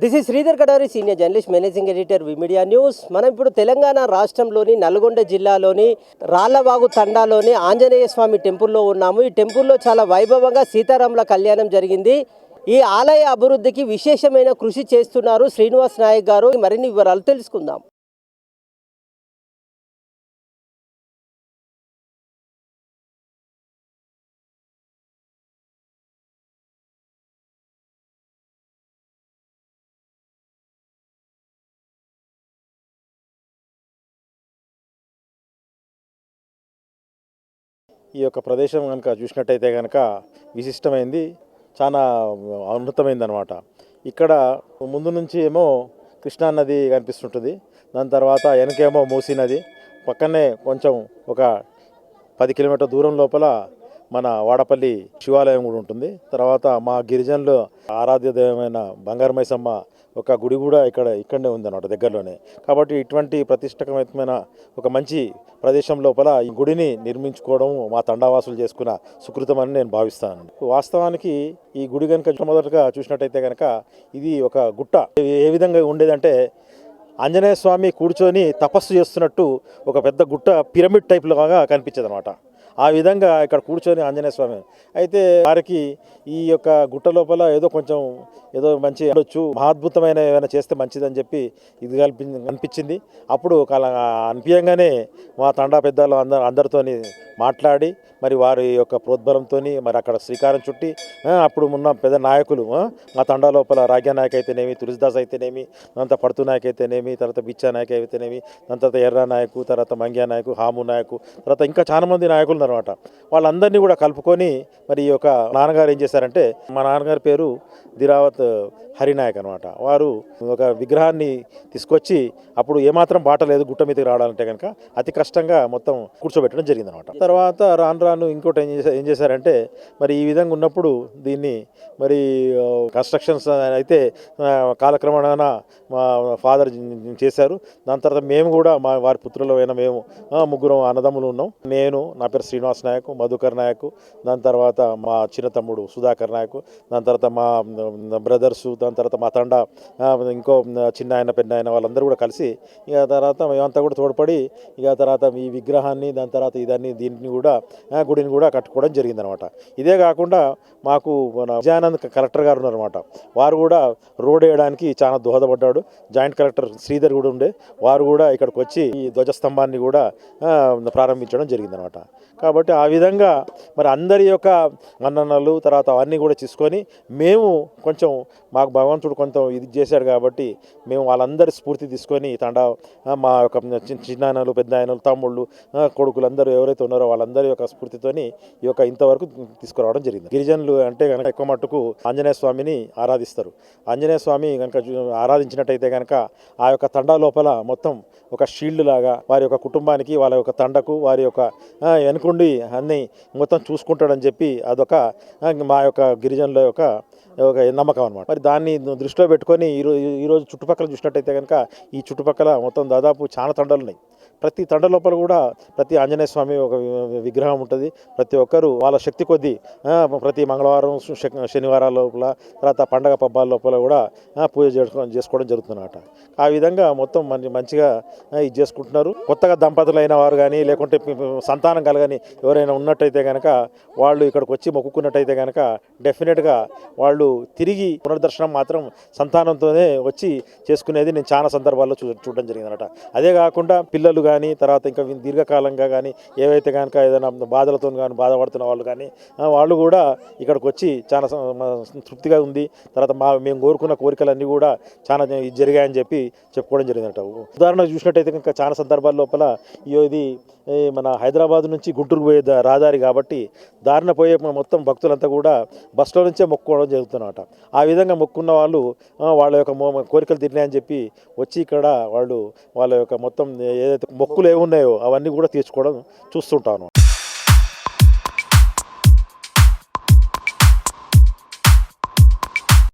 This is Shridhar Kadari senior journalist managing editor media news మనం ఇప్పుడు తెలంగాణ రాష్ట్రంలోని నల్గొండ జిల్లాలోని రాళ్ళవాగు తండాలోని ఆంజనేయ స్వామి టెంపుల్లో ఉన్నాము. ఈ టెంపుల్లో చాలా వైభవంగా సీతారాముల కళ్యాణం జరిగింది. ఈ ఆలయ అభివృద్ధికి విశేషమైన కృషి చేస్తున్నారు శ్రీనివాస్ నాయక్ గారు. మరిన్ని వివరాలు తెలుసుకుందాం. ఈ యొక్క ప్రదేశం కనుక చూసినట్టయితే కనుక విశిష్టమైంది చాలా ఉన్నతమైంది అనమాట ఇక్కడ ముందు నుంచి ఏమో కృష్ణా నది కనిపిస్తుంటుంది దాని తర్వాత వెనకేమో మూసీ నది పక్కనే కొంచెం ఒక పది కిలోమీటర్ దూరం లోపల మన వాడపల్లి శివాలయం కూడా ఉంటుంది. తర్వాత మా గిరిజనులు ఆరాధ్య దైవమైన బంగారమైసమ్మ ఒక గుడి కూడా ఇక్కడ ఇక్కడనే ఉందన్నమాట దగ్గరలోనే. కాబట్టి ఇటువంటి ప్రతిష్టకమైన ఒక మంచి ప్రదేశం లోపల ఈ గుడిని నిర్మించుకోవడం మా తండావాసులు చేసుకున్న సుకృతమని నేను భావిస్తాను. వాస్తవానికి ఈ గుడి కనుక మొదటగా చూసినట్టయితే కనుక ఇది ఒక గుట్ట. ఏ విధంగా ఉండేదంటే ఆంజనేయ స్వామి కూర్చొని తపస్సు చేస్తున్నట్టు ఒక పెద్ద గుట్ట పిరమిడ్ టైప్ లాగా కనిపించేది అనమాట ఆ విధంగా ఇక్కడ కూర్చొని ఆంజనేయ స్వామి. అయితే వారికి ఈ యొక్క గుట్ట లోపల ఏదో కొంచెం ఏదో మంచి ఉండొచ్చు మహాద్భుతమైన ఏమైనా చేస్తే మంచిదని చెప్పి ఇది కల్పి అనిపించింది అప్పుడు కల అనిపించగానే మా తండా పెద్దలు అందరు అందరితోని మాట్లాడి మరి వారి యొక్క ప్రోద్బలంతో మరి అక్కడ శ్రీకారం చుట్టి అప్పుడు ఉన్న పెద్ద నాయకులు ఆ, మా తండా లోపల రాగ్య నాయక్ అయితేనేమి తులసిదాస్ అయితేనేమి అంత తర్వాత పడుతు నాయక్ అయితేనేమి తర్వాత బిచ్చా నాయక్ అయితేనేమి దాని తర్వాత ఎర్ర నాయకు తర్వాత మంగ్యా నాయకు హాము నాయకు తర్వాత ఇంకా చాలామంది నాయకులు అనమాట వాళ్ళందరినీ కూడా కలుపుకొని మరి ఈ యొక్క నాన్నగారు ఏం చేశారంటే మా నాన్నగారి పేరు దిరావత్ హరినాయక్ అనమాట వారు ఒక విగ్రహాన్ని తీసుకొచ్చి అప్పుడు ఏమాత్రం బాట లేదు గుట్ట మీదకి రావాలంటే కనుక అతి కష్టంగా మొత్తం కూర్చోబెట్టడం జరిగింది అనమాట తర్వాత రాను రాను ఇంకోటి ఏం చేశారు ఏం చేశారంటే మరి ఈ విధంగా ఉన్నప్పుడు దీన్ని మరి కన్స్ట్రక్షన్స్ అయితే కాలక్రమేణ మా ఫాదర్ చేశారు. దాని తర్వాత మేము కూడా మా వారి పుత్రులమైన మేము ముగ్గురం అన్నదమ్ములు ఉన్నాం. నేను నా పేరు శ్రీనివాస్ నాయక్ మధుకర్ నాయక్ దాని తర్వాత మా చిన్న తమ్ముడు సుధాకర్ నాయక్ దాని తర్వాత మా బ్రదర్స్ దాని తర్వాత మా తండ ఇంకో చిన్న ఆయన పెద్ద ఆయన వాళ్ళందరూ కూడా కలిసి ఇక తర్వాత మేమంతా కూడా తోడ్పడి ఇక తర్వాత ఈ విగ్రహాన్ని దాని తర్వాత ఇదాన్ని దీన్ని కూడా గుడిని కూడా కట్టుకోవడం జరిగిందనమాట. ఇదే కాకుండా మాకు మన విజయానంద్ కలెక్టర్ గారు ఉన్నారన్నమాట వారు కూడా రోడ్ వేయడానికి చాలా దోహదపడ్డాడు. జాయింట్ కలెక్టర్ శ్రీధర్ కూడా ఉండే. వారు కూడా ఇక్కడికి వచ్చి ఈ ధ్వజస్తంభాన్ని కూడా ప్రారంభించడం జరిగిందనమాట. కాబట్టి ఆ విధంగా మరి అందరి యొక్క మన్ననలు తర్వాత అవన్నీ కూడా తీసుకొని మేము కొంచెం మాకు భగవంతుడు కొంత ఇది చేశాడు కాబట్టి మేము వాళ్ళందరి స్ఫూర్తి తీసుకొని తండా మా యొక్క చిన్న చిన్నాయనలు పెద్ద ఆయనలు తమ్ముళ్ళు కొడుకులు అందరూ ఎవరైతే ఉన్నారో వాళ్ళందరి యొక్క స్ఫూర్తితోని ఈ యొక్క ఇంతవరకు తీసుకురావడం జరిగింది. గిరిజనులు అంటే కనుక ఎక్కువ మట్టుకు ఆంజనేయ స్వామిని ఆరాధిస్తారు. ఆంజనేయ స్వామి కనుక ఆరాధించినట్టయితే కనుక ఆ యొక్క తండా లోపల మొత్తం ఒక షీల్డ్ లాగా వారి యొక్క కుటుంబానికి వాళ్ళ యొక్క తండకు వారి యొక్క ఆ, ఉండి అన్ని మొత్తం చూసుకుంటాడని చెప్పి అదొక మా యొక్క గిరిజనుల యొక్క ఒక నమ్మకం అనమాట మరి దాన్ని దృష్టిలో పెట్టుకొని ఈరోజు ఈరోజు చుట్టుపక్కల చూసినట్టయితే కనుక ఈ చుట్టుపక్కల మొత్తం దాదాపు చాలా తండలు ఉన్నాయి ప్రతి తండ లోపల కూడా ప్రతి ఆంజనేయ స్వామి ఒక విగ్రహం ఉంటుంది. ప్రతి ఒక్కరు వాళ్ళ శక్తి కొద్దీ ప్రతి మంగళవారం శనివారాల లోపల తర్వాత పండగ పబ్బాల లోపల కూడా పూజ చేసుకోవడం చేసుకోవడం జరుగుతుందన్నమాట. ఆ విధంగా మొత్తం మంచి మంచిగా ఇది చేసుకుంటున్నారు. కొత్తగా దంపతులు అయిన వారు కానీ లేకుంటే సంతానం కలగని ఎవరైనా ఉన్నట్టయితే కనుక వాళ్ళు ఇక్కడికి వచ్చి మొక్కుకున్నట్టయితే కనుక డెఫినెట్గా వాళ్ళు తిరిగి పునర్దర్శనం మాత్రం సంతానంతోనే వచ్చి చేసుకునేది నేను చాలా సందర్భాల్లో చూ చూడడం జరిగిందనమాట అదే కాకుండా పిల్లలు కానీ తర్వాత ఇంకా దీర్ఘకాలంగా కానీ ఏవైతే కనుక ఏదైనా బాధలతో కానీ బాధపడుతున్న వాళ్ళు కానీ వాళ్ళు కూడా ఇక్కడికి వచ్చి చాలా తృప్తిగా ఉంది. తర్వాత మా మేము కోరుకున్న కోరికలన్నీ కూడా చాలా జరిగాయని చెప్పి చెప్పుకోవడం జరిగిందట. ఉదాహరణ చూసినట్టయితే ఇంకా చాలా సందర్భాల లోపల ఇది మన హైదరాబాద్ నుంచి గుంటూరు పోయే రహదారి కాబట్టి దారిన పోయే మొత్తం భక్తులంతా కూడా బస్సులో నుంచే మొక్కుకోవడం జరుగుతున్నమాట ఆ విధంగా మొక్కున్న వాళ్ళు వాళ్ళ యొక్క కోరికలు తిరిగినాయని చెప్పి వచ్చి ఇక్కడ వాళ్ళు వాళ్ళ యొక్క మొత్తం ఏదైతే మొక్కులు ఏమున్నాయో అవన్నీ కూడా తీర్చుకోవడం చూస్తుంటాను.